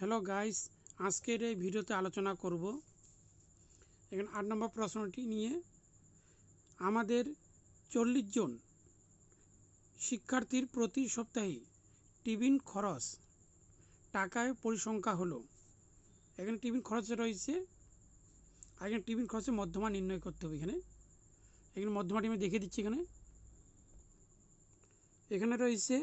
Hello guys আজকের এই ভিডিওতে আলোচনা করব। এখানে আট নম্বর প্রশ্নটি নিয়ে আমাদের চল্লিশ জন শিক্ষার্থীর প্রতি সপ্তাহে টিফিন খরচ টাকায় পরিসংখ্যা হলো। এখানে টিফিন খরচ রয়েছে এখানে টিফিন খরচের মধ্যমা নির্ণয় করতে হবে এখানে। এখানে মধ্যমাটি আমি দেখিয়ে দিচ্ছি এখানে। এখানে রয়েছে,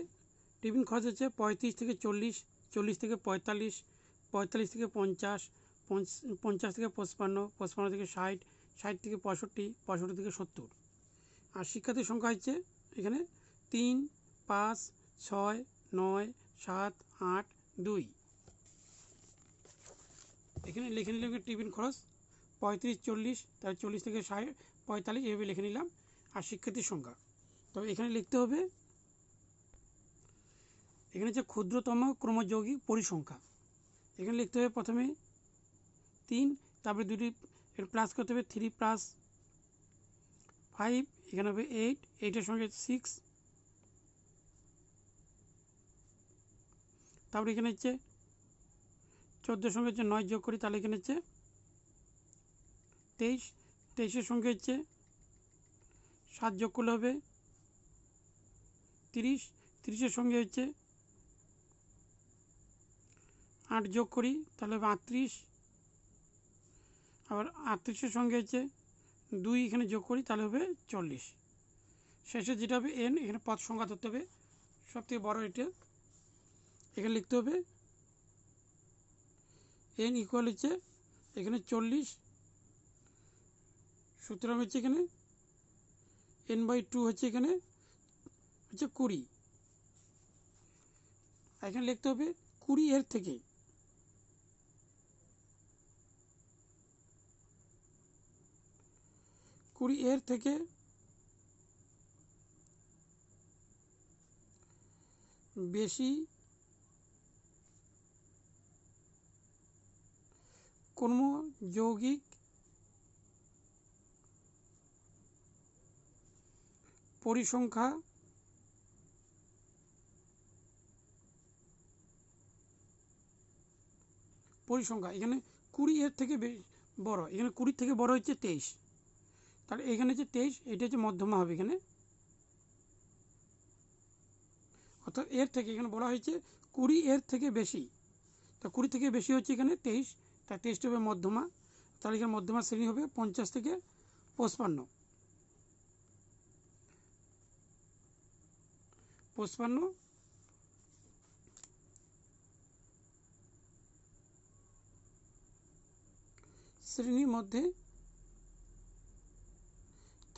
টিফিন খরচ হচ্ছে পঁয়ত্রিশ থেকে চল্লিশ চল্লিশ থেকে পঁয়তাল্লিশ পঁয়তাল্লিশ থেকে পঞ্চাশ, পঞ্চ- পঞ্চাশ থেকে পঁচপান্ন পঁচপান্ন থেকে ষাট ষাট থেকে পঁয়ষট্টি পঁয়ষট্টি থেকে সত্তর। আর শিক্ষার্থীর সংখ্যা হচ্ছে এখানে তিন, পাঁচ, ছয়, নয়, সাত, আট, দুই। এখানে লিখে নিলাম টিফিন খরচ? পঁয়ত্রিশ, চল্লিশ, তাহলে চল্লিশ থেকে ষাট, পঁয়তাল্লিশ, এভাবে লিখে নিলাম। আর শিক্ষার্থীর সংখ্যা। তবে এখানে লিখতে হবে এখানে হচ্ছে ক্ষুদ্রতম ক্রমযৌগিক পরিসংখ্যা এখানে লিখতে হবে প্রথমে তিন, তারপরে দুটি প্লাস করতে হবে থ্রি প্লাস ফাইভ এখানে হবে এইট এইটের সঙ্গে সিক্স তারপরে এখানে হচ্ছে চোদ্দোর সঙ্গে হচ্ছে নয় যোগ করি, তাহলে এখানে হচ্ছে তেইশ। তেইশের সঙ্গে হচ্ছে সাত যোগ করলে হবে তিরিশ। তিরিশের সঙ্গে হচ্ছে আট যোগ করি, তাহলে আটত্রিশ। আবার আটত্রিশের সঙ্গে হচ্ছে দুই এখানে যোগ করি, তাহলে হবে চল্লিশ। শেষে যেটা হবে এন এখানে পদ সংখ্যা ধরতে হবে। সবথেকে বড় এটা। এখানে লিখতে হবে এন ইকুয়াল হচ্ছে এখানে চল্লিশ। সুতরাং হচ্ছে এখানে এন বাই টু হচ্ছে এখানে হচ্ছে কুড়ি। এখানে লিখতে হবে কুড়ি এর থেকে। কুড়ি এর থেকে বেশি কোনো যৌগিক পরিসংখ্যা পরিসংখ্যা, এখানে কুড়ি এর থেকে বড়, এখানে কুড়ির থেকে বড় হচ্ছে তেইশ। তাহলে এখানে হচ্ছে তেইশ, এটা হচ্ছে মধ্যমা হবে এখানে। অর্থাৎ এর থেকে এখানে বলা হয়েছে কুড়ি এর থেকে বেশি। তা কুড়ি থেকে বেশি হচ্ছে এখানে তেইশ, তা তেইশটা হবে মধ্যমা। তাহলে এখানে মধ্যমা শ্রেণি হবে পঞ্চাশ থেকে পঁচপান্ন। পঁচপান্ন। শ্রেণির মধ্যে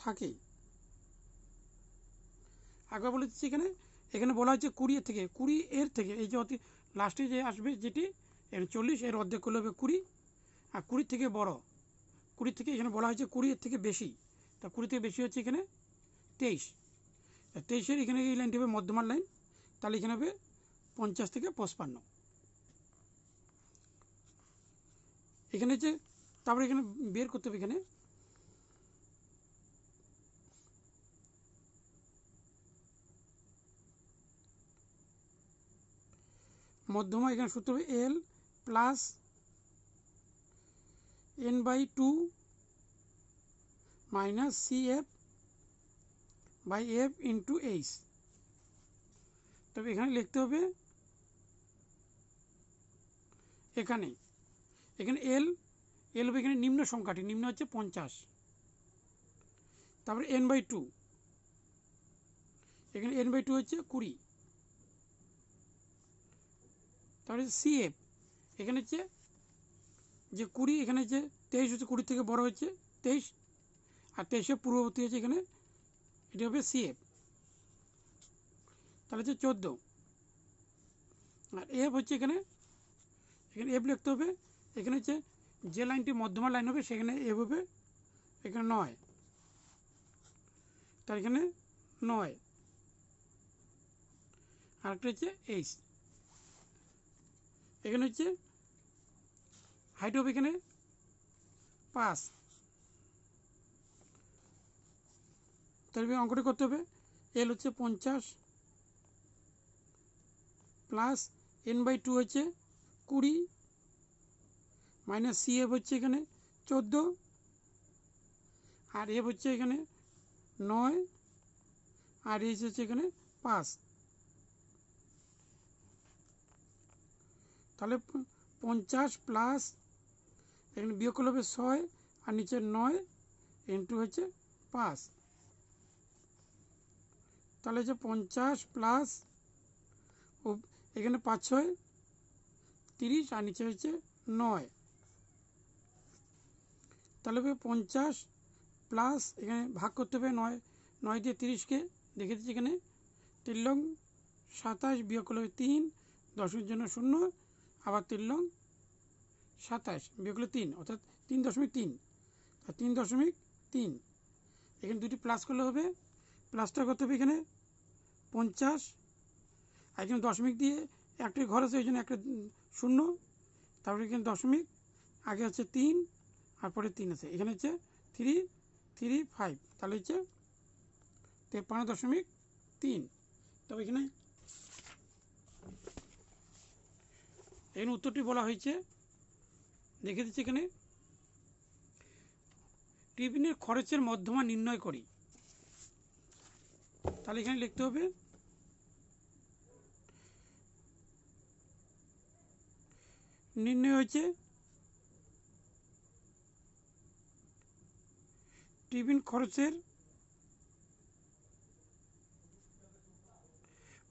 থাকে একবার বলে দিচ্ছি এখানে এখানে বলা হচ্ছে কুড়ি থেকে, কুড়ি এর থেকে, এই যে অতি লাস্টে যে আসবে যেটি, এর চল্লিশ, এর অর্ধেক করলে হবে কুড়ি, আর কুড়ি থেকে বড়, কুড়ি থেকে এখানে বলা হয়েছে কুড়ি এর থেকে বেশি, তা কুড়ি থেকে বেশি হচ্ছে এখানে তেইশ তেইশের এখানে এই লাইনটি হবে মধ্যমার লাইন, তাহলে এখানে হবে পঞ্চাশ থেকে পঁচপান্ন। এখানে যে তারপরে এখানে বের করতে হবে এখানে মধ্যমা এখানে সূত্র হবে L plus N by two minus C F by F into H তবে এখানে লিখতে হবে এখানে। এখানে এল এল হবে এখানে নিম্ন সংখ্যাটি, নিম্ন হচ্ছে পঞ্চাশ। তারপরে এন বাই টু এখানে এন বাই টু হচ্ছে কুড়ি। তারপরে সিএফ এখানে হচ্ছে যে কুড়ি, এখানে হচ্ছে তেইশ হচ্ছে কুড়ি থেকে বড় হচ্ছে তেইশ। আর তেইশের পূর্ববর্তী হচ্ছে এখানে, এটা হবে সিএফ তাহলে হচ্ছে চোদ্দ। আর এফ হচ্ছে এখানে এখানে এফ লিখতে হবে, এখানে হচ্ছে যে লাইনটি মধ্যমা লাইন হবে, সেখানে এফ হবে এখানে নয়। তার এখানে নয়। আরেকটা হচ্ছে এইচ। এখানে হচ্ছে হাইট হবে এখানে পাঁচ। তাহলে অঙ্কটি করতে হবে। এল হচ্ছে পঞ্চাশ প্লাস এন বাই টু হচ্ছে কুড়ি মাইনাস সি এফ হচ্ছে এখানে চোদ্দ আর এফ হচ্ছে এখানে নয় আর এইচ হচ্ছে এখানে পাঁচ। তাহলে পঞ্চাশ প্লাস এখানে বিয়োগ করলে হবে ছয়, আর নিচে নয় ইন্টু হচ্ছে পাঁচ। তাহলে হচ্ছে পঞ্চাশ প্লাস এখানে পাঁচ, ছয়, তিরিশ, আর নিচে হচ্ছে নয়। তাহলে পঞ্চাশ প্লাস এখানে ভাগ করতে হবে নয় নয় দিয়ে তিরিশকে, দেখে দিচ্ছি এখানে। তিন লং সাতাশ বিয়োগ করলে তিন দশমিক জন্য শূন্য আবার তিন লং সাতাশ বিয়োগ করলে তিন, অর্থাৎ তিন দশমিক তিন। আর তিন দশমিক তিন, এখানে দুটি প্লাস করলে হবে প্লাসটা করতে হবে এখানে পঞ্চাশ। আর এখানে দশমিক দিয়ে একটি ঘর আছে, ওই জন্য একটা শূন্য। তারপরে এখানে দশমিক, আগে হচ্ছে তিন, আর পরে তিন আছে। এখানে হচ্ছে থ্রি থ্রি ফাইভ তাহলে হচ্ছে তেপ্পান্ন দশমিক তিন। তবে এখানে এখানে উত্তরটি বলা হয়েছে। দেখে দিচ্ছি এখানে। টিফিনের খরচের মধ্যমা নির্ণয় করি। তাহলে এখানে লিখতে হবে, নির্ণয় হয়েছে টিফিন খরচের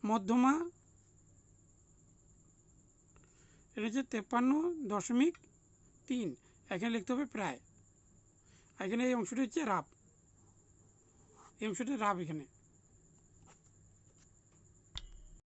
মধ্যমা এটা হচ্ছে তেপ্পান্ন দশমিক তিন। এখানে লিখতে হবে প্রায়। এখানে এই অংশটি হচ্ছে রাব। এই অংশটি রাব এখানে।